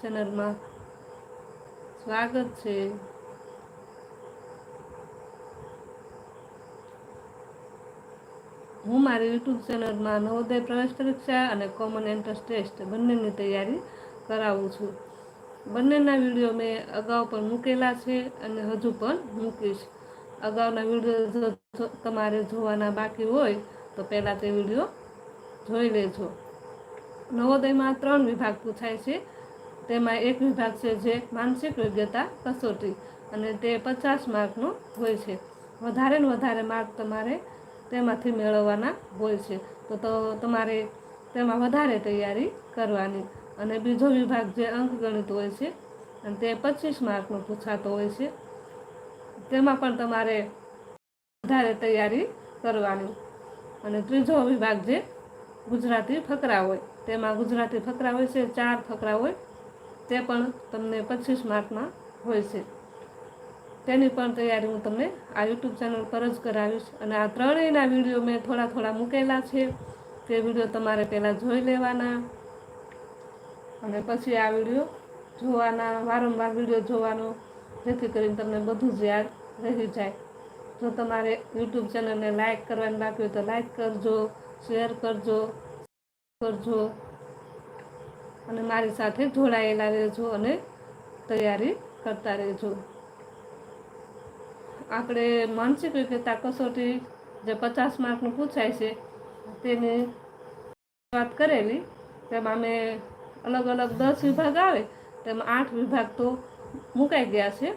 ચેનલમાં સ્વાગત છે. હું મારી યુટ્યુબ ચેનલમાં નવોદય પ્રવેશ પરીક્ષા અને કોમન એન્ટ્રન્સ ટેસ્ટ બંનેની તૈયારી કરાવું છું. બંનેના વીડિયો મેં અગાઉ પણ મૂકેલા છે અને હજુ પણ મૂકીશ. અગાઉના વીડિયો તમારે જોવાના બાકી હોય તો પહેલાં તે વીડિયો જોઈ લેજો. નવોદયમાં ત્રણ વિભાગ પૂછાય છે. તેમાં એક વિભાગ છે જે માનસિક યોગ્યતા કસોટી અને તે પચાસ માર્કનો હોય છે. વધારે ને વધારે માર્ક તમારે તેમાંથી મેળવવાના હોય છે. તો તો તમારે તેમાં વધારે તૈયારી કરવાની. અને બીજો વિભાગ જે અંકગણિત હોય છે અને તે પચીસ માર્કનો પૂછાતો હોય છે, તેમાં પણ તમારે વધારે તૈયારી કરવાની. અને ત્રીજો વિભાગ જે ગુજરાતી ફકરા હોય, તેમાં ગુજરાતી ફકરા હોય છે, ચાર ફકરા હોય તે પણ તમને પચીસ માર્કમાં હોય છે. તેની પણ તૈયારી હું તમને આ યુટ્યુબ ચેનલ પર જ કરાવીશ અને આ ત્રણેયના વીડિયો મેં થોડા થોડા મૂકેલા છે. તે વીડિયો તમારે પહેલાં જોઈ લેવાના અને પછી આ વીડિયો જોવાના, વારંવાર વીડિયો જોવાનો, જેથી કરીને તમને બધું જ યાદ રહી જાય. જો તમારે યુટ્યુબ ચેનલને લાઇક કરવાની બાકી હોય તો લાઇક કરજો, શેર કરજો કરજો. અને મારી સાથે જોડાયેલા રહેજો અને તૈયારી કરતા રહેજો. આપણે માનસિક વિકલતા કસોટી જે પચાસ માર્કનું પૂછાય છે, તેની વાત કરેલી. તેમાં અમે અલગ અલગ દસ વિભાગ આવે, તેમાં આઠ વિભાગ તો મુકાઈ ગયા છે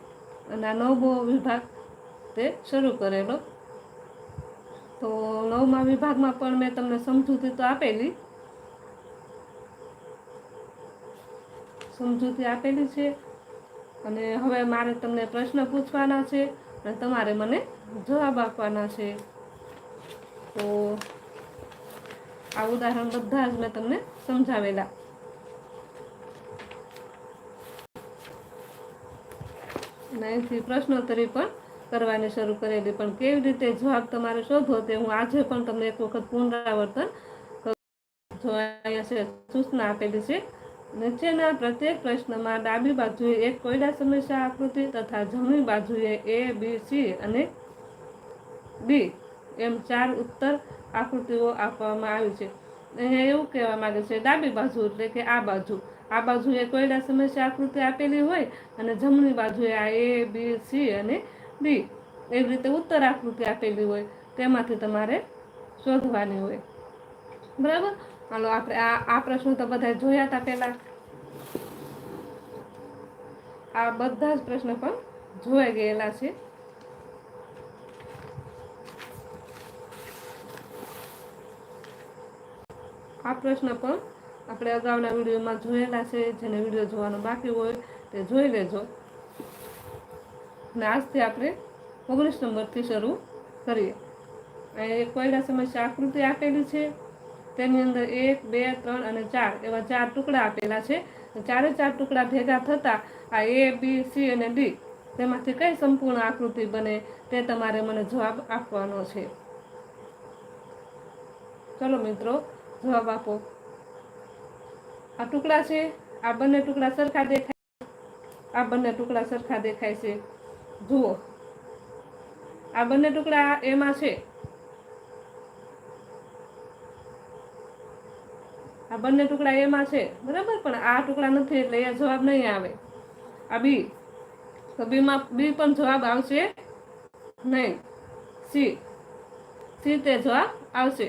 અને આ નવમો વિભાગ તે શરૂ કરેલો. તો નવમા વિભાગમાં પણ મેં તમને સમજૂતી તો આપેલી. સમજૂતી આપેલી છે. અને હવે મારે તમને પ્રશ્ન પૂછવાના છે અને તમારે મને જવાબ આપવાના છે. તો આ ઉદાહરણ બધા જ મેં તમને સમજાવેલા. અહીંથી પ્રશ્નોત્તરી પણ કરવાની શરૂ કરેલી. પણ કેવી રીતે જવાબ તમારે શોધવો તે હું આજે પણ તમને એક વખત પુનરાવર્તન જોવા છે. સૂચના આપેલી છે નીચેના પ્રત્યેક પ્રશ્નમાં ડાબી બાજુએ એક કોયડા સમસ્યા આકૃતિ તથા જમણી બાજુએ એ બી સી અને ડી એમ ચાર ઉત્તર આકૃતિઓ આપવામાં આવી છે. એવું કહેવા માંગે છે, ડાબી બાજુ એટલે કે આ બાજુ. આ બાજુએ કોયડા સમસ્યા આકૃતિ આપેલી હોય અને જમણી બાજુએ આ એ બી સી અને ડી એવી રીતે ઉત્તર આકૃતિ આપેલી હોય. તેમાંથી તમારે શોધવાની હોય. બરાબર? હાલો, આપણે આ આ પ્રશ્નો તો બધા જોયા હતા પહેલાં. આ બધા જ પ્રશ્નો પણ જોઈ ગયેલા છે. આ પ્રશ્ન પણ આપણે અગાઉના વિડીયોમાં જોયેલા છે, જેને વીડિયો જોવાનો બાકી હોય તે જોઈ લેજો. અને આજથી આપણે ઓગણીસ નંબરથી શરૂ કરીએ. એક કોયડા સમસ્યા આકૃતિ આપેલી છે. તેની અંદર એક, બે, ત્રણ અને ચાર એવા ચાર ટુકડા આપેલા છે. ચારે ચાર ટુકડા ભેગા થતા આ એ બી સી અને ડી તેમાંથી કઈ સંપૂર્ણ આકૃતિ બને તે તમારે મને જવાબ આપવાનો છે. ચલો મિત્રો, જવાબ આપો. આ ટુકડા છે, આ બંને ટુકડા સરખા દેખાય આ બંને ટુકડા સરખા દેખાય છે. જુઓ. આ બંને ટુકડા એમાં છે. આ બંને ટુકડા એમાં છે, બરાબર? પણ આ ટુકડા નથી એટલે એ જવાબ નહીં આવે. આ બી. તો બીમાં, બી પણ જવાબ આવશે નહીં. સી. સી તે જવાબ આવશે.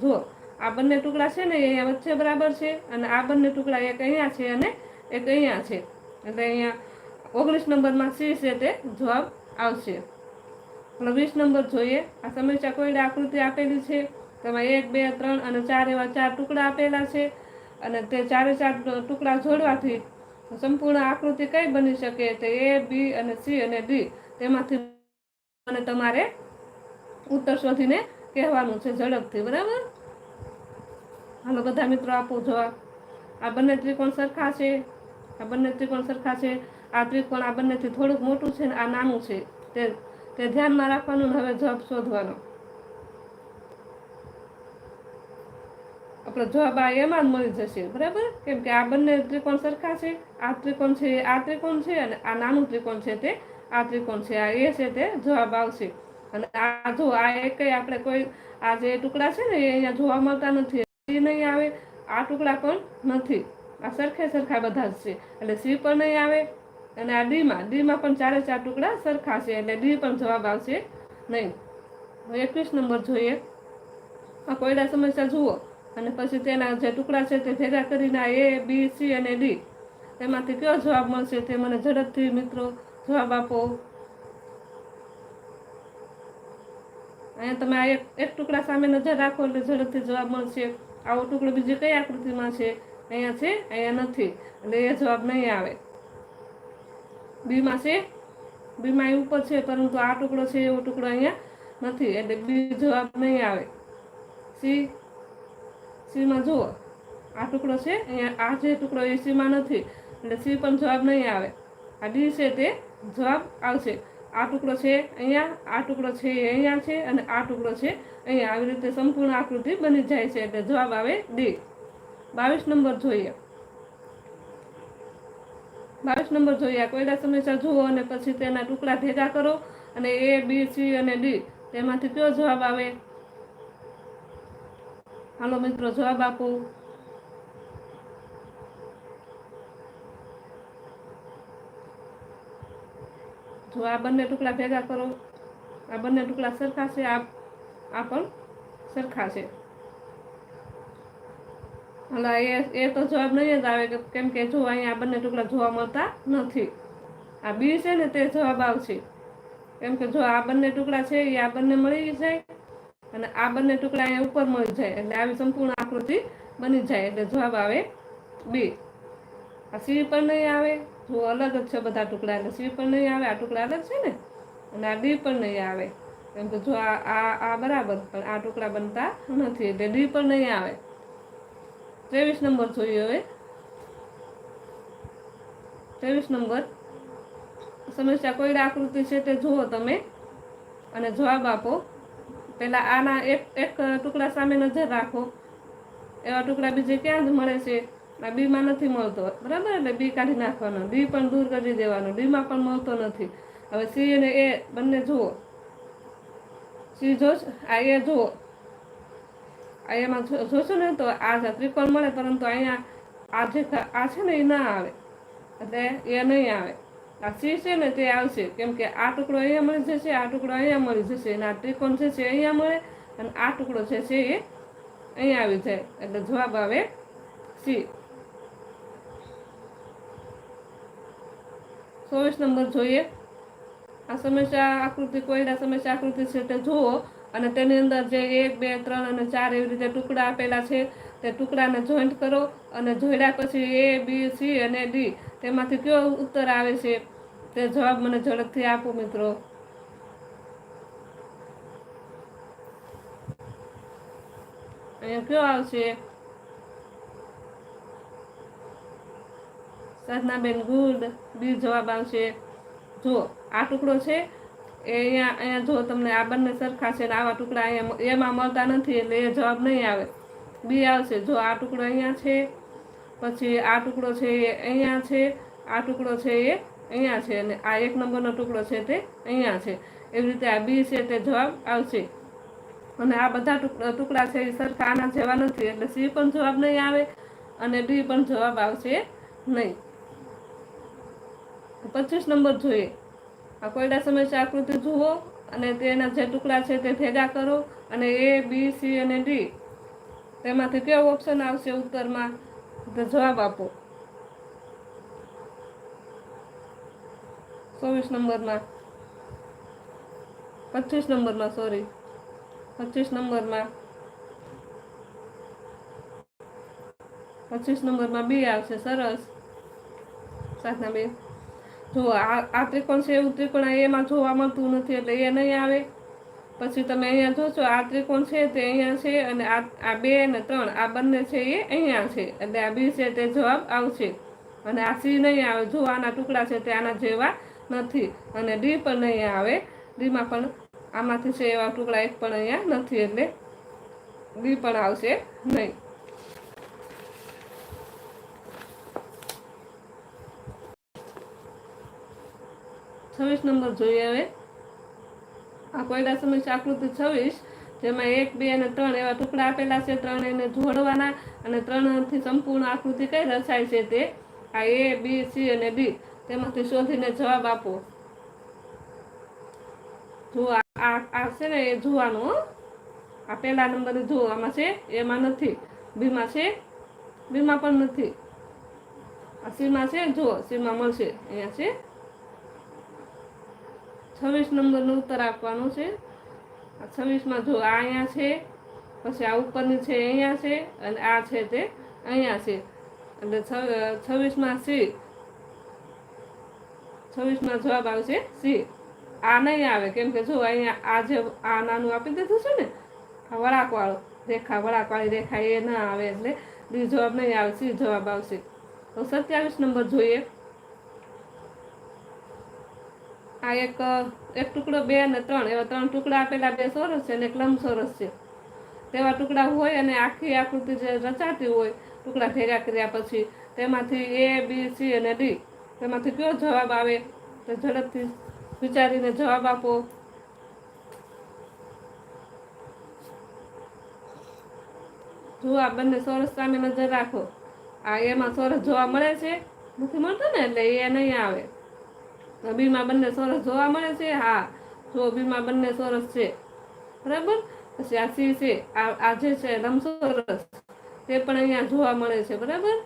જુઓ, આ બંને ટુકડા છે ને અહીંયા વચ્ચે બરાબર છે અને આ બંને ટુકડા એક અહીંયા છે અને એક અહીંયા છે. એટલે અહીંયા ઓગણીસ નંબરમાં સી છે તે જવાબ આવશે. વીસ નંબર જોઈએ. આ સમસ્યા કોઈ આકૃતિ આપેલી છે. તેમાં એક, બે, ત્રણ અને ચાર એવા ચાર ટુકડા આપેલા છે અને તે ચારે ચાર ટુકડા જોડવાથી સંપૂર્ણ આકૃતિ કઈ બની શકે તે એ, બી અને સી અને ડી તેમાંથી અને તમારે ઉત્તર શોધીને કહેવાનું છે ઝડપથી, બરાબર? હાલો બધા મિત્રો આપો જવાબ. આ બંને ત્રિકોણ સરખા છે? આ બંને ત્રિકોણ સરખા છે? આ ત્રિકોણ આ બંનેથી થોડુંક મોટું છે ને આ નાનું છે? તે તે ધ્યાનમાં રાખવાનું હવે જવાબ શોધવાનો. આપણે જવાબ આ એમાં જ મળી જશે, બરાબર? કેમ કે આ બંને ત્રિકોણ સરખા છે, આ ત્રિકોણ છે, આ ત્રિકોણ છે અને આ નાનું ત્રિકોણ છે તે, આ ત્રિકોણ છે, આ એ છે તે જવાબ આવશે અને આ જો આ એક આપણે કોઈ, આ જે ટુકડા છે ને એ અહીંયા જોવા મળતા નથી, એ નહીં આવે, આ ટુકડા પણ નથી. આ સરખે સરખા બધા જ છે. એટલે સી પણ નહીં આવે અને આ ડીમાં ડીમાં પણ ચારે ચાર ટુકડા સરખા છે, એટલે ડી પણ જવાબ આવશે નહીં. એકવીસ નંબર જોઈએ. આ કોયડા સમસ્યા જુઓ. અને પછી તેના જે ટુકડા છે તે ભેગા કરીને આ એ બી સી અને ડી તેમાંથી કયો જવાબ મળશે તે મને ઝડપથી મિત્રો જવાબ આપો. અહીંયા તમે આ એક એક ટુકડા સામે નજર રાખો એટલે ઝડપથી જવાબ મળશે. આવો ટુકડો બીજી કઈ આકૃતિમાં છે? અહીંયા છે, અહીંયા નથી. એટલે એ જવાબ નહીં આવે. બીમાં છે? બીમાં એ ઉપર છે, પરંતુ આ ટુકડો છે, એવો ટુકડો અહીંયા નથી. એટલે બી જવાબ નહીં આવે. સી સીમાં જુઓ. આ ટુકડો છે, અહીંયા આ જે ટુકડો એ સીમાં નથી. એટલે સી પણ જવાબ નહીં આવે. આ ડી છે તે જવાબ આવશે. આ ટુકડો છે અહીંયા, આ ટુકડો છે એ અહીંયા છે, અને આ ટુકડો છે અહીંયા. આવી રીતે સંપૂર્ણ આકૃતિ બની જાય છે એટલે જવાબ આવે ડી. બાવીસ નંબર જોઈએ. બાવીસ નંબર જોઈએ. કોયડા સમસ્યા જુઓ અને પછી તેના ટુકડા ભેગા કરો અને એ, બી, સી અને ડી. તેમાંથી કયો જવાબ આવે? હાલો, મિત્રો, જવાબ આપો. જો આ બંને ટુકડા ભેગા કરો, આ બંને ટુકડા સરખા છે આ આ પણ સરખા છે. એટલે એ એ તો જવાબ નહીં જ આવે કેમ કે જો અહીંયા આ બંને ટુકડા જોવા મળતા નથી. આ બી છે ને, તે જવાબ આવશે. કેમ કે જો આ બંને ટુકડા છે, એ આ બંને મળી જાય અને આ બંને ટુકડા અહીંયા ઉપર મળી જાય એટલે આવી સંપૂર્ણ આકૃતિ બની જાય એટલે જવાબ આવે બી. આ સી પણ નહીં આવે, જો અલગ જ છે બધા ટુકડા એટલે સી પણ નહીં આવે, આ ટુકડા અલગ છે ને? અને આ ડી પણ નહીં આવે. કેમ કે જો આ આ બરાબર, પણ આ ટુકડા બનતા નથી એટલે ડી પણ નહીં આવે. ત્રેવીસ નંબર જોઈએ હવે. ત્રેવીસ નંબર. સમસ્યા કોઈડા આકૃતિ છે તે જુઓ તમે અને જવાબ આપો. પહેલાં આના એક એક ટુકડા સામે નજર રાખો. એવા ટુકડા બીજે ક્યાં જ મળે છે? આ બીમાં નથી મળતો. બરાબર? એટલે બી કાઢી નાખવાનો. બી પણ દૂર કરી દેવાનો. ડીમાં પણ મળતો નથી. હવે સી અને એ બંને જુઓ. સી જો આ એ જુઓ. આ એમાં જોશો ને તો આ ત્રિકોણ મળે, પરંતુ અહીંયા આ જે, આ છે ને એ ના આવે. એટલે એ નહીં આવે. આ સી છે ને તે આવશે. કેમ કે આ ટુકડો અહીંયા મળી જશે, આ ટુકડો અહીંયા મળી જશે અને આ ત્રિકોણ છે છે અહીંયા મળે અને આ ટુકડો છે એ અહીંયા આવી જાય. એટલે જવાબ આવે સી. ચોવીસ નંબર જોઈએ. આ સમસ્યા આકૃતિ કોયડા સમસ્યા આકૃતિ છે તે જુઓ અને તેની અંદર જે એક, બે, ત્રણ અને ચાર એવી રીતે ટુકડા આપેલા છે. તે ટુકડાને જોઈન્ટ કરો અને જોડ્યા પછી એ બી સી અને ડી તેમાંથી કયો ઉત્તર આવે છે તે જવાબ મને ઝડપથી આપો મિત્રો. અહીંયા કયો આવશે? સાધનાબેન ગુડ. બી જવાબ આવશે. જો આ ટુકડો છે, એ અહીંયા અહીંયા જો તમને આ બંને સરખા છે ને આવા ટુકડા અહીંયા એમાં મળતા નથી એટલે એ જવાબ નહીં આવે. બી આવશે. જો આ ટુકડો અહીંયા છે, પછી આ ટુકડો છે એ અહીંયા છે, આ ટુકડો છે એ અહીંયા છે અને આ એક નંબરનો ટુકડો છે તે અહીંયા છે. એવી રીતે આ બી છે તે જવાબ આવશે. અને આ બધા ટુકડા છે એ સરખા આના જેવા નથી, એટલે સી પણ જવાબ નહીં આવે અને ડી પણ જવાબ આવશે નહીં. પચીસ નંબર જોઈએ. આ કોયડા સમસ્યા આકૃતિ જુઓ અને તેના જે ટુકડા છે તે ભેગા કરો અને એ, બી, સી અને ડી તેમાંથી કયો ઓપ્શન આવશે ઉત્તરમાં? તો જવાબ આપો. ચોવીસ નંબરમાં. પચીસ નંબરમાં સોરી પચીસ નંબરમાં. પચીસ નંબરમાં બી આવશે, સરસ. સાતના બે. જો આ ત્રિકોણ છે, એવું ત્રિકોણ એમાં જોવા મળતું નથી, એટલે એ નહીં આવે. પછી તમે અહીંયા જોશો, આ ત્રિકોણ છે તે અહીંયા છે અને આ આ બે અને ત્રણ, આ બંને છે એ અહીંયા છે. એટલે આ બી છે તે જવાબ આવશે. અને આ સી નહીં આવે, જો આના ટુકડા છે તે આના જેવા નથી. અને ડી પણ નહીં આવે. ડીમાં પણ આમાંથી છે એવા ટુકડા એક પણ અહીંયા નથી, એટલે ડી પણ આવશે નહીં. છવ્વીસ નંબર જોઈએ હવે. આ કોયડા સમસ્યા આકૃતિ છવ્વીસ જેમાં એક, બે અને ત્રણ એવા ટુકડા આપેલા છે ત્રણ એને જોડવાના અને ત્રણથી સંપૂર્ણ આકૃતિ કઈ રચાય છે તે? આ એ, બી, સી અને ડી, તેમાંથી શોધીને જવાબ આપો. જો આ છે ને એ જોવાનું આ પહેલા નંબરે જુઓ આમાં છે? એમાં નથી. બીમાં છે? બીમાં પણ નથી. આ સીમાં છે? જુઓ સીમાં મળશે. અહીંયા છે? છવ્વીસ નંબરનો ઉત્તર આપવાનો છે. આ છવ્વીસમાં જો આ અહીંયા છે, પછી આ ઉપરની છે અહીંયા છે, અને આ છે તે અહીંયા છે. એટલે છવ્વીસમાં સી. છવ્વીસમાં જવાબ આવશે સી. આ નહીં આવે, કેમ કે જો અહીંયા આ જે આ નાનું આપી દીધું છે ને, આ વળાકવાળો, રેખા, વળાકવાળી રેખા એ ના આવે એટલે ડી જવાબ નહીં આવે, સી જવાબ આવશે. તો સત્યાવીસ નંબર જોઈએ. આ એક એક ટુકડો બે અને ત્રણ. એવા ત્રણ ટુકડા આપેલા બે સોરસ છે અને એક લંબસોરસ છે. તેવા ટુકડા હોય અને આખી આકૃતિ જે રચાતી હોય, ટુકડા ભેગા કર્યા પછી તેમાંથી એ, બી, સી અને ડી. તેમાંથી કયો જવાબ આવે તો ઝડપથી વિચારીને જવાબ આપો. જુઓ, આ બંને સોરસ સામે નજર રાખો. આ એમાં સોરસ જોવા મળે છે? નથી મળતો ને? એટલે એ નહીં આવે. બીમાં બંને સોરસ જોવા મળે છે. હા, જો બીમાં બંને સોરસ છે. બરાબર? પછી આ સી છે? આ જે છે લંબચોરસ તે પણ અહીંયા જોવા મળે છે. બરાબર?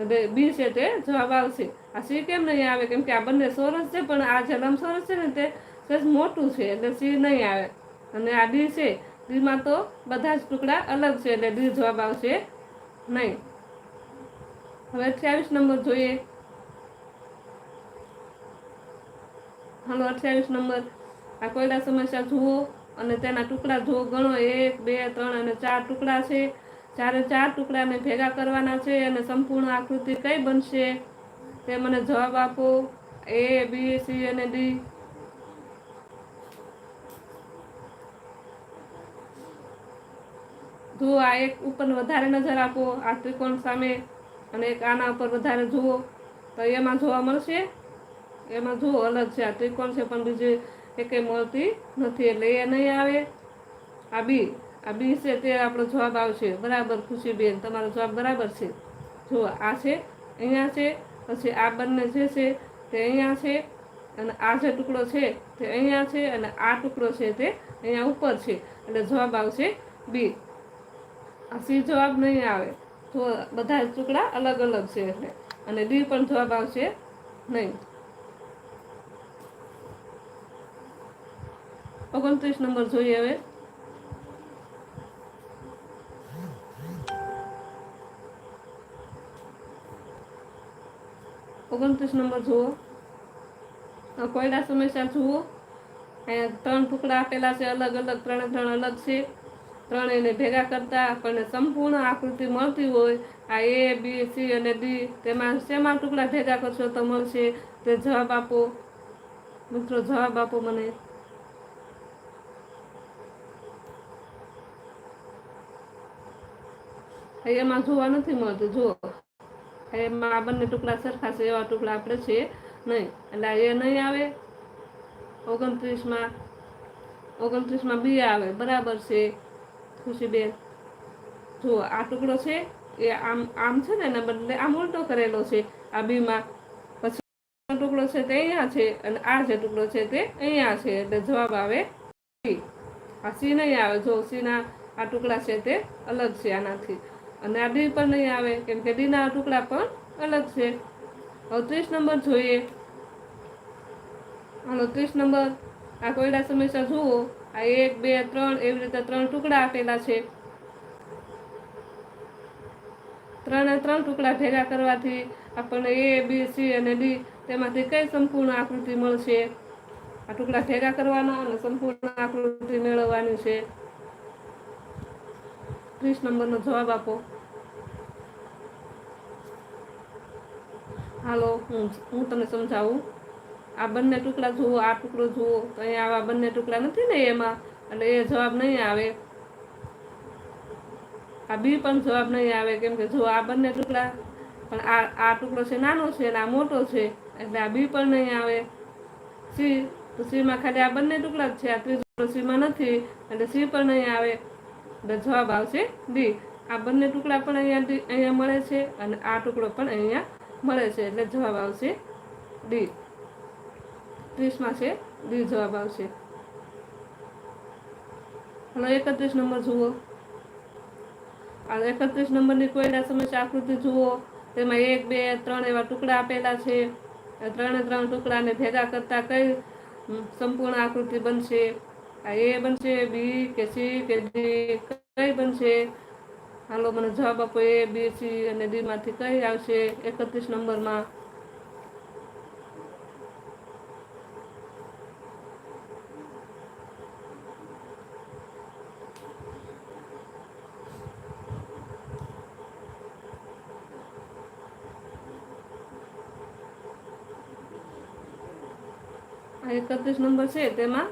એટલે બી છે તે, જવાબ આવશે. આ સી કેમ નહીં આવે? કેમ કે આ બંને સોરસ છે, પણ આ જે લંબચોરસ છે ને તે સહેજ મોટું છે, એટલે સી નહીં આવે. અને આ ડી છે, ડીમાં તો બધા જ ટુકડા અલગ છે, એટલે ડી જવાબ આવશે નહીં. હવે અઠ્યાવીસ નંબર જોઈએ. હાલો, અઠ્યાવીસ નંબર. આ કોયડા સમસ્યા જુઓ અને તેના ટુકડા જુઓ ગણો, એક, બે, ત્રણ અને ચાર ટુકડા છે. ચારે ચાર ટુકડાને ભેગા કરવાના છે અને સંપૂર્ણ આકૃતિ કઈ બનશે તે મને જવાબ આપો. એ, બી, સી અને ડી. જુઓ, આ એક ઉપર વધારે નજર આપો, આ ત્રિકોણ સામે અને એક આના ઉપર વધારે જુઓ. તો એમાં જોવા મળશે એમાં જુઓ અલગ છે, આ ત્રિકોણ છે, પણ બીજું એકે મળતી નથી. એટલે એ નહીં આવે. આ બી આ બી છે તે આપણો જવાબ આવશે. બરાબર, ખુશીબેન, તમારો જવાબ બરાબર છે. જુઓ આ છે, અહીંયા છે, પછી આ બંને જે છે તે અહીંયા છે, અને આ જે ટુકડો છે તે અહીંયા છે, અને આ ટુકડો છે તે અહીંયા ઉપર છે. એટલે જવાબ આવશે બી. આ સી જવાબ નહીં આવે. તો બધા ટુકડા અલગ અલગ છે એટલે. અને ડી પણ જવાબ આવશે નહીં. ઓગણત્રીસ નંબર જોઈએ હવે. ઓગણત્રીસ નંબર જુઓ. કોયડા સમસ્યા જુઓ. અહીંયા ત્રણ ટુકડા આપેલા છે, અલગ અલગ, ત્રણે ત્રણ અલગ છે. ત્રણ એને ભેગા કરતા આપણને સંપૂર્ણ આકૃતિ મળતી હોય. આ એ બી સી અને ડી તેમાં શેમાં ટુકડા ભેગા કરશો તો મળશે? તે જવાબ આપો. મિત્રો, જવાબ આપો મને. એમાં જોવા નથી મળતું. જો એમાં આ બંને ટુકડા સરખા છે, એવા ટુકડા આપણે છે નહીં. એટલે એ નહીં આવે. ઓગણત્રીસમાં ઓગણત્રીસમાં બી આવે. બરાબર છે. ખુશીબેન. જો આ ટુકડો છે, એ આમ આમ છે ને, એના બદલે આમ ઉલટો કરેલો છે. આ બીમાં પછી ટુકડો છે તે અહીંયા છે, અને આ જે ટુકડો છે તે અહીંયા છે. એટલે જવાબ આવે સી. આ સી નહીં આવે. જો સીના આ ટુકડા છે તે અલગ છે આનાથી. અને આ ડી પણ નહીં આવે, કેમ કે ડીના ટુકડા પણ અલગ છે. હવે ત્રીસ નંબર જોઈએ. અને ત્રીસ નંબર. આ કોયડા સમસ્યા જુઓ. આ એક, બે, ત્રણ, એવી રીતે ત્રણ ટુકડા આપેલા છે. ત્રણે ત્રણ ટુકડા ભેગા કરવાથી આપણને એ, બી, સી અને ડી તેમાંથી કઈ સંપૂર્ણ આકૃતિ મળશે? આ ટુકડા ભેગા કરવાના અને સંપૂર્ણ આકૃતિ મેળવવાની છે. ત્રીસ નંબરનો જવાબ આપો. હાલો, હું તમને સમજાવું. આ બંને ટુકડા જુઓ, આ ટુકડો જુઓ. તો અહીંયા આવા બંને ટુકડા નથી ને એમાં? એટલે એ જવાબ નહીં આવે. આ બી પણ જવાબ નહીં આવે, કેમ કે જો આ બંને ટુકડા, પણ આ આ ટુકડો છે નાનો છે અને આ મોટો છે, એટલે આ બી પણ નહીં આવે. સી, તો સીમાં ખાલી આ બંને ટુકડા જ છે, આ ત્રીજો સીમાં નથી, એટલે સી પણ નહીં આવે. એટલે જવાબ આવશે ડી. આ બંને ટુકડા પણ અહીંયા અહીંયા મળે છે અને આ ટુકડો પણ અહીંયા મળે છે એટલે જવાબ આવશે ડી. ત્રીસમાં છે. ડી જવાબ આવશે. હલો, એકત્રીસ નંબર જુઓ. આ એકત્રીસ નંબરની કોયડા સમસ્યા આકૃતિ જુઓ. તેમાં એક, બે, ત્રણ એવા ટુકડા આપેલા છે. ત્રણે ત્રણ ટુકડાને ભેગા કરતા કઈ સંપૂર્ણ આકૃતિ બનશે? એ બનશે, બી કે સી કે ડી, કઈ બનશે? હાલો, મને જવાબ આપો એ, બી, સી અને ડી માંથી કઈ આવશે? એકત્રીસ નંબરમાં. આ એકત્રીસ નંબર છે તેમાં?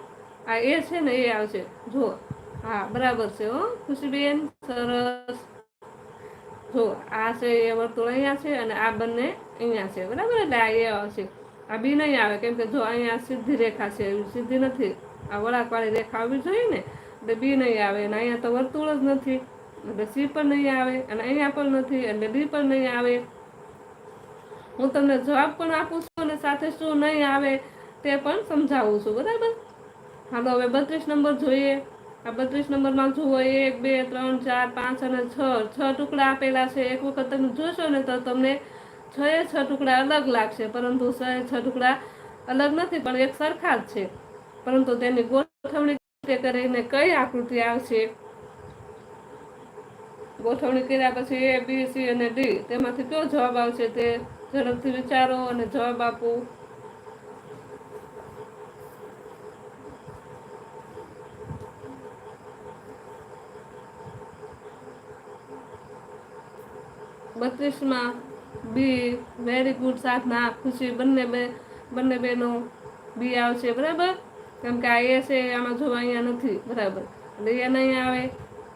આ એ છે ને એ આવશે. જો, હા, બરાબર છે હો. ખુશીબેન, સરસ. જો, આ છે એ વર્તુળ અહીંયા છે અને આ બંને અહીંયા છે. બરાબર એટલે આ એ આવશે. આ બી નહીં આવે. કેમ કે જો અહીંયા સીધી રેખા છે સીધી નથી. આ વળાકવાળી રેખા આવવી જોઈએ ને, એટલે બી નહીં આવે અને અહીંયા તો વર્તુળ જ નથી. એટલે સી પણ નહીં આવે અને અહીંયા પણ નથી એટલે ડી પણ નહીં આવે. હું તમને જવાબ પણ આપું છું અને સાથે શું નહીં આવે તે પણ સમજાવું છું. બરાબર? હાલો હવે બત્રીસ નંબર જોઈએ. આ બત્રીસ નંબરમાં જુઓ, એક, બે, ત્રણ, ચાર, પાંચ અને છ. છ ટુકડા આપેલા છે. એક વખત તમે જોશો ને તો તમને છ એ છ ટુકડા અલગ લાગશે. પરંતુ છ એ છ ટુકડા અલગ નથી, પણ એક સરખા જ છે. પરંતુ તેની ગોઠવણી કરીને કઈ આકૃતિ આવશે? ગોઠવણી કર્યા પછી એ બી સી અને ડી તેમાંથી કયો જવાબ આવશે તે ઝડપથી વિચારો અને જવાબ આપો. બત્રીસમાં B very good Sadhana. Khushi બંને બે, બંને બેનો બી આવશે, બરાબર? કેમ કે આ એ છે આમાં જોવા અહીંયા નથી, બરાબર? એટલે એ નહીં આવે.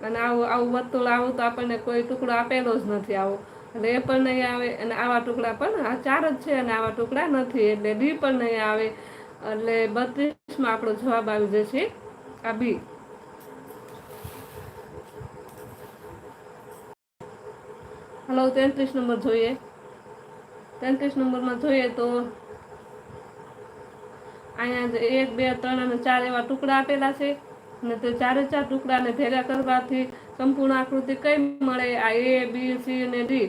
અને આવું આવું વર્તુળ આવું તો આપણને કોઈ ટુકડો આપેલો જ નથી આવો. એટલે એ પણ નહીં આવે અને આવા ટુકડા પણ આ ચાર જ છે અને આવા ટુકડા નથી. એટલે ડી પણ નહીં આવે. એટલે બત્રીસમાં આપણો જવાબ આવી જશે આ બી. હલો, તેત્રીસ નંબર જોઈએ. તેત્રીસ નંબરમાં જોઈએ તો અહીંયા એક, બે, ત્રણ અને ચાર એવા ટુકડા આપેલા છે. અને તે ચારે ચાર ટુકડાને ભેગા કરવાથી સંપૂર્ણ આકૃતિ કઈ મળે? આ એ બી સી અને ડી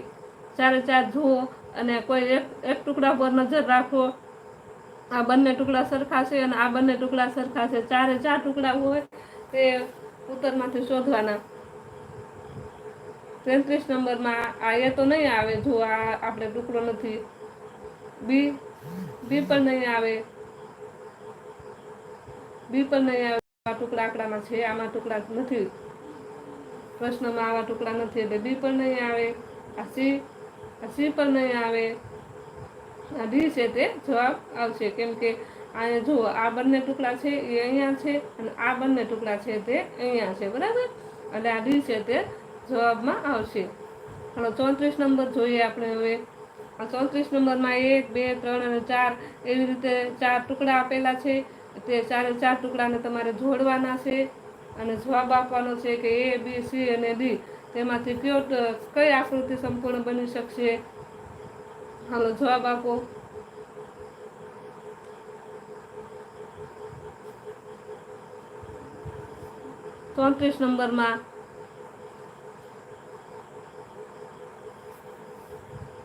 ચારે ચાર જુઓ અને કોઈ એક એક ટુકડા પર નજર રાખો. આ બંને ટુકડા સરખા છે અને આ બંને ટુકડા સરખા છે. ચારે ચાર ટુકડા હોય તે ઉત્તરમાંથી શોધવાના. તેત્રીસ નંબરમાં આ તો નહીં આવે, જો આ આપણે ટુકડો નથી. બી બી પણ નહીં આવે. બી પણ નહીં આવે. આ ટુકડા આંકડામાં છે, આમાં ટુકડા નથી. પ્રશ્નમાં આવા ટુકડા નથી, એટલે બી પણ નહીં આવે. આ સી આ સી પણ નહીં આવે. આ ડી છે તે જવાબ આવશે. કેમ કે અહીંયા જુઓ આ બંને ટુકડા છે, એ અહીંયા છે, અને આ બંને ટુકડા છે તે અહીંયા છે, બરાબર? એટલે આ ડી છે તે જવાબમાં આવશે. હવે ચોત્રીસ નંબર જોઈએ આપણે હવે. આ ચોત્રીસ નંબરમાં એક, બે, ત્રણ અને ચાર એવી રીતે ચાર ટુકડા આપેલા છે. તે ચારે ચાર ટુકડાને તમારે જોડવાના છે અને જવાબ આપવાનો છે કે એ બી સી અને ડી તેમાંથી કયો કઈ આકૃતિ સંપૂર્ણ બની શકશે? હાલો, જવાબ આપો. ચોત્રીસ નંબરમાં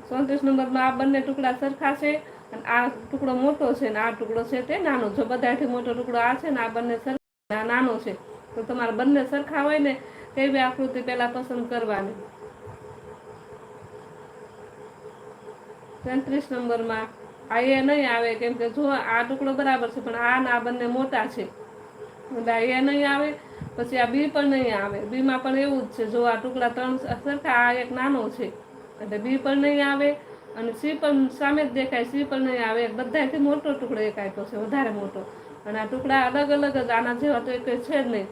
ચોત્રીસ નંબરમાં આ બંને ટુકડા સરખા છે અને આ ટુકડો મોટો છે ને આ ટુકડો છે તે નાનો જો બધાથી મોટો ટુકડો આ છે ને આ બંને સરખા નાનો છે. તો તમારે બંને સરખા હોય ને તેવી આકૃતિ પહેલાં પસંદ કરવાની. તેત્રીસ નંબરમાં આ એ નહીં આવે કેમ કે જો આ ટુકડો બરાબર છે પણ આ ને આ બંને મોટા છે. એટલે આ એ નહીં આવે, પછી આ બી પણ નહીં આવે. બીમાં પણ એવું જ છે. જો આ ટુકડા ત્રણ સરખા, આ એક નાનો છે. એટલે બી પણ નહીં આવે અને સી પણ સામે જ દેખાય સી પણ નહીં આવે. બધાથી મોટો ટુકડો એક આપ્યો છે, વધારે મોટો. અને આ ટુકડા અલગ અલગ જ આના જેવા તો એક છે જ નહીં.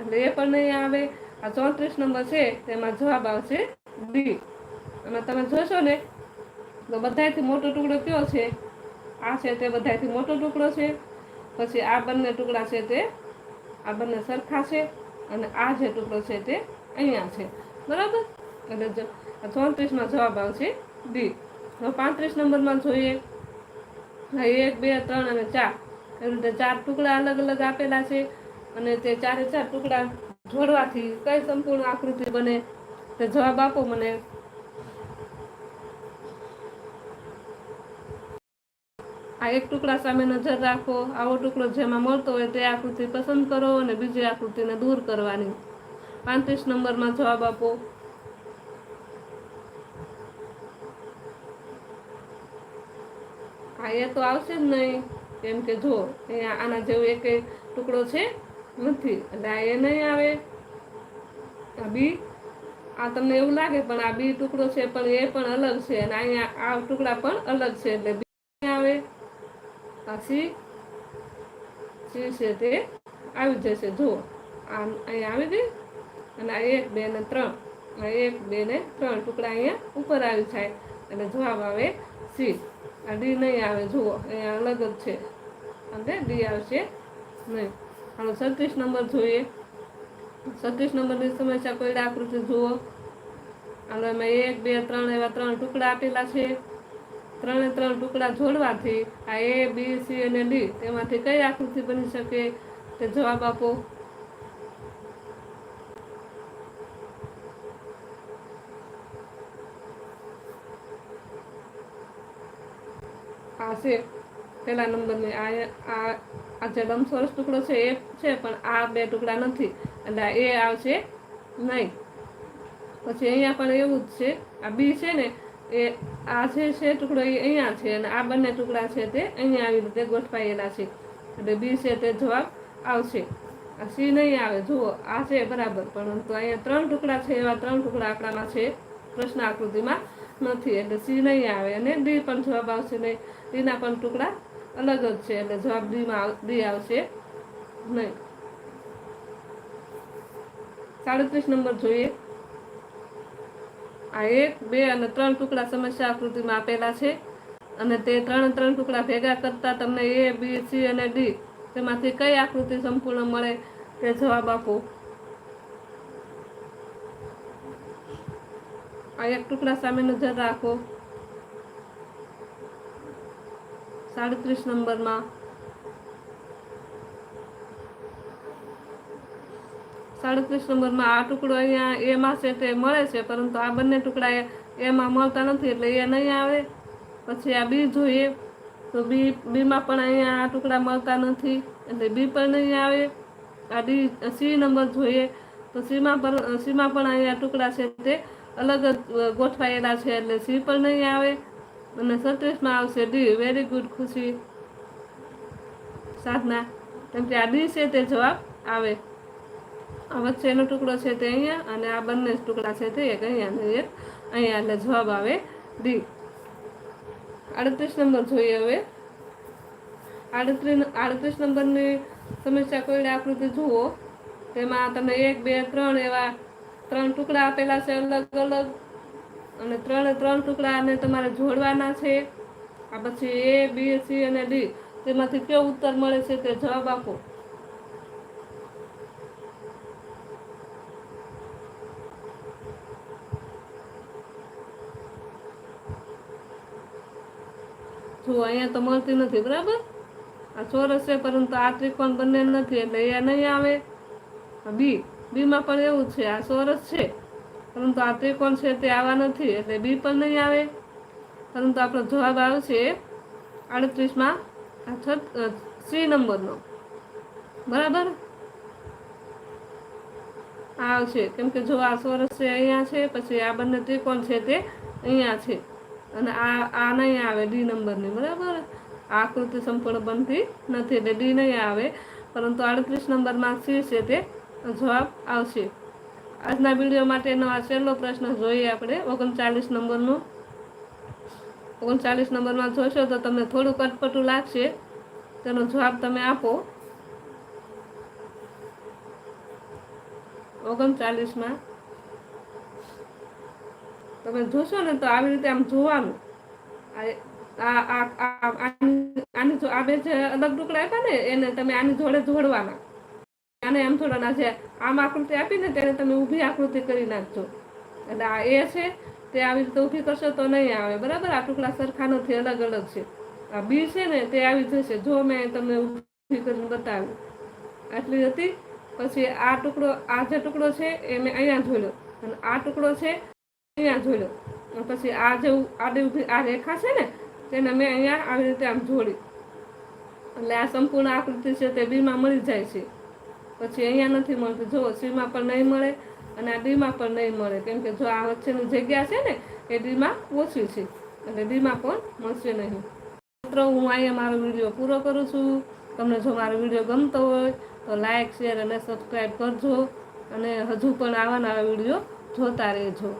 એટલે એ પણ નહીં આવે. આ ચોત્રીસ નંબર છે, તેમાં જવાબ આવશે ડી. અને તમે જોશો ને, તો બધાથી મોટો ટુકડો કયો છે? આ છે તે બધાથી મોટો ટુકડો છે. પછી આ બંને ટુકડા છે તે, આ બંને સરખા છે. અને આ જે ટુકડો છે તે અહીંયા છે. બરાબર? એટલે ચોત્રીસમાં જવાબ આવશે ડી તો પાંત્રીસ નંબરમાં જોઈએ. એક, બે, ત્રણ અને ચાર. એવી રીતે ચાર ટુકડા અલગ અલગ આપેલા છે અને તે ચારે ચાર ટુકડા જોડવાથી કઈ સંપૂર્ણ આકૃતિ બને તે જવાબ આપો મને. આ એક ટુકડા સામે નજર રાખો. આવો ટુકડો જેમાં મળતો હોય તે આકૃતિ પસંદ કરો અને બીજી આકૃતિને દૂર કરવાની. પાંત્રીસ નંબરમાં જવાબ આપો. હા, એ તો આવશે જ નહીં. કેમ કે જો અહીંયા આના જેવો એક ટુકડો છે, નથી. એટલે આ એ નહીં આવે. આ બી, આ તમને એવું લાગે પણ આ બી ટુકડો છે, પણ એ પણ અલગ છે. અને અહીંયા આ ટુકડા પણ અલગ છે, એટલે બી આવે. સી સી છે તે આવી જશે. જો, આ અહીંયા આવી ગઈ. અને આ એક, બે ને ત્રણ. એક, બે ને ત્રણ ટુકડા અહીંયા ઉપર આવી જાય. એટલે જવાબ આવે સી. આ ડી નહીં આવે, જુઓ અહીંયા અલગ જ છે. અને ડી આવશે નહીં. હાલો, છત્રીસ નંબર જોઈએ. છત્રીસ નંબરની સમસ્યા કોઈ આકૃતિ જુઓ. હાલો, એમાં એક, બે, ત્રણ એવા ત્રણ ટુકડા આપેલા છે. ત્રણે ત્રણ ટુકડા જોડવાથી આ એ, બી, સી અને ડી, તેમાંથી કઈ આકૃતિ બની શકે? તે જવાબ આપો. આ છે. પહેલા નંબરની આ આ આ જે લંબચોરસ ટુકડો છે એ છે, પણ આ બે ટુકડા નથી. એટલે એ આવશે નહીં. પછી અહીંયા પણ એવું જ છે. આ બી છે ને, એ, આ જે છે ટુકડો એ અહીંયા છે અને આ બંને ટુકડા છે તે અહીંયા આવી રીતે ગોઠવાયેલા છે. એટલે બી છે તે જવાબ આવશે. આ સી નહીં આવે. જુઓ, આ છે બરાબર. પરંતુ અહીંયા ત્રણ ટુકડા છે, એવા ત્રણ ટુકડા આપણામાં છે પ્રશ્ન આકૃતિમાં. નથી, એટલે સી નહીં આવે. અને ડી પણ જવાબ આવશે નહીં. ડીના પણ ટુકડા અલગ જ છે, એટલે જવાબ ડીમાં ડી આવશે નહીં. સાડત્રીસ નંબર જોઈએ. આ એક, બે અને ત્રણ ટુકડા સમસ્યા આકૃતિમાં આપેલા છે. અને તે ત્રણ ત્રણ ટુકડા ભેગા કરતા તમને એ, બી, સી અને ડી, તેમાંથી કઈ આકૃતિ સંપૂર્ણ મળે તે જવાબ આપો. આ એક ટુકડા સામે નજર રાખો. સાડત્રીસ નંબરમાં. સાડત્રીસ નંબરમાં આ ટુકડો અહીંયા એમાં છે તે મળે છે, પરંતુ આ બંને ટુકડા એમાં મળતા નથી એટલે એ નહીં આવે. પછી આ બી જોઈએ. તો બી, બીમાં પણ અહીંયા આ ટુકડા મળતા નથી એટલે બી પણ નહીં આવે. આ ડી, સી નંબર જોઈએ. તો સીમાં પણ સીમાં પણ અહીંયા ટુકડા છે તે અલગ જ ગોઠવાયેલા છે એટલે સી પણ નહીં આવે. અને સત્રીસમાં આવશે ડી વેરી ગુડ ખુશી? સાધના. કેમ કે આ ડી છે તે જવાબ આવે. આ વચ્ચેનો ટુકડો છે તે અહીંયા અને આ બંને ટુકડા છે તે એક અહીંયા અને એક અહીંયા એટલે જવાબ આવે ડી. આડત્રીસ નંબર જોઈએ હવે. આડત્રીસ આડત્રીસ નંબરની સમસ્યા કોઈ આકૃતિ જુઓ. તેમાં તમે એક, બે, ત્રણ એવા ત્રણ ટુકડા આપેલા છે અલગ અલગ. અને ત્રણે ત્રણ ટુકડાને તમારે જોડવાના છે. આ પછી એ, બી, સી અને ડી. તેમાંથી કયો ઉત્તર મળે છે તે જવાબ આપો. જુઓ અહીંયા તો મળતી નથી, બરાબર? આ ચોરસ છે, પરંતુ આ ત્રિકોણ બંને નથી, એટલે એ નહીં આવે. બી. બીમાં પણ એવું છે, આ સોરસ છે. પરંતુ આ ત્રિકોણ છે તે આવા નથી, એટલે બી પણ નહીં આવે. પરંતુ આપણો જવાબ આવશે આડત્રીસમાં આ છત સી નંબરનો. બરાબર? આવશે. કેમ કે જો આ સોરસ છે અહીંયા છે, પછી આ બંને ત્રિકોણ છે તે અહીંયા છે. અને આ આ નહીં આવે ડી નંબરની, બરાબર? આકૃતિ સંપૂર્ણ બનતી નથી, એટલે ડી નહીં આવે. પરંતુ આડત્રીસ નંબરમાં સી છે તે જવાબ આવશે. આજના વીડિયો માટેનો આ છેલ્લો પ્રશ્ન જોઈએ આપણે. ઓગણચાલીસ નંબરનો. ઓગણચાલીસ નંબરમાં જોશો તો તમને થોડું કટપટું લાગશે. તેનો જવાબ તમે આપો. ઓગણચાલીસમાં. તમે જોશો ને તો આવી રીતે આમ જોવાનું. આ બે જે અલગ ટુકડા હતા ને, એને તમે આની જોડે જોડવાના. આને એમ થોડા છે આમ આકૃતિ આપીને ત્યારે તમે ઊભી આકૃતિ કરી નાખજો. એટલે આ એ છે, તે આવી રીતે ઊભી કરશો તો નહીં આવે. બરાબર? આ ટુકડા સરખા નથી અલગ અલગ છે. આ બી છે ને, તે આવી જશે. જો મેં તમને ઊભી કરીને બતાવ્યું. આટલી હતી. પછી આ ટુકડો, આ જે ટુકડો છે, એ મેં અહીંયા જોયો. અને આ ટુકડો છે અહીંયા જોયો. અને પછી આ જે આડી ઊભી, આ રેખા છે ને, તેને મેં અહીંયા આવી રીતે આમ જોડી. એટલે આ સંપૂર્ણ આકૃતિ છે, તે બીમાં મળી જાય છે. પછી અહીંયા નથી મળતું. જો સીમાં પણ નહીં મળે અને આ ડીમાં પણ નહીં મળે. કેમ કે જો આ વચ્ચેની જગ્યા છે ને, એ ડીમાં ઓછી છે. એટલે ડીમાં પણ મળશે નહીં. મિત્રો, હું અહીંયા મારો વીડિયો પૂરો કરું છું. તમને જો મારો વીડિયો ગમતો હોય, તો લાઇક શેર અને સબસ્ક્રાઈબ કરજો. અને હજુ પણ આવા નવા વીડિયો જોતા રહેજો.